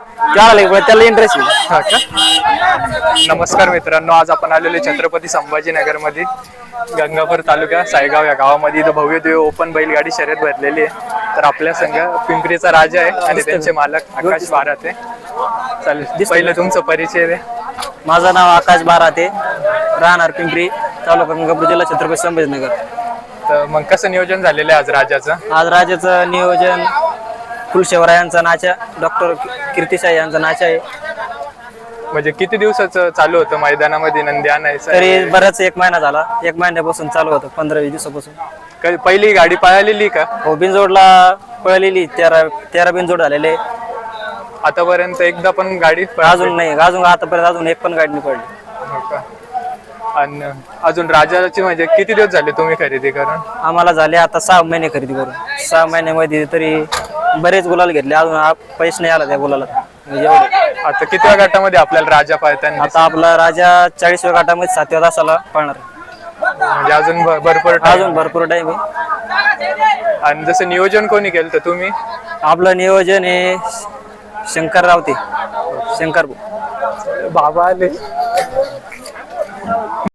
त्याला त्याला इंटरेस्ट हा का? नमस्कार मित्रांनो आज आपण आलेलो छत्रपती संभाजीनगरमध्ये गंगापूर तालुका सायगाव या गावामध्ये. इथं भव्य देव ओपन बैलगाडी शर्यत भरलेली आहे. तर आपल्या संघ पिंपरीचा राजा आहे आणि त्यांचे मालक आकाश बारात आहे. चालेल पहिलं तुमचं परिचय दे. माझं नाव आकाश बाराते राहणार पिंपरी तालुका गंगापूर जिल्हा छत्रपती संभाजीनगर. तर मग कसं नियोजन झालेलं आहे आज राजाचं? आज राजाचं नियोजन कुलशेवरा यांचा नाचा डॉक्टर कीर्तिशाह यांचा नाचा आहे. म्हणजे किती दिवसाचं चालू होतं मैदानामध्ये नंदी आणायचं तरी बराच एक महिना झाला. एक महिन्यापासून चालू होतं पंधरा वीस दिवसापासून. कधी पहिली गाडी पळालेली का? हो बिनजोडला पळलेली तेरा तेरा बिनजोड झालेले. आतापर्यंत एकदा पण गाडी अजून नाही अजून आतापर्यंत अजून एक पण गाडी नाही पडली हो का? आणि अजून राजाची म्हणजे किती दिवस झाले तुम्ही खरेदी करून? आम्हाला झाले आता सहा महिने खरेदी करून. सहा महिन्यामध्ये तरी बरेच गुलाल घेतले. अजून आप- पैसे नाही आला त्या गुलाला म्हणजे एवढे. आता कितव्या गटामध्ये आपल्याला राजा पाहताना आता आपला राजा चाळीसव्या गटामध्ये सातव्या तासाला पळणार. म्हणजे अजून भ- भरपूर time. अजून भरपूर टाइम आहे. आणि जसं नियोजन कोणी केलं तर तुम्ही? आपलं नियोजन हे शंकर रावते शंकर बाबा आले.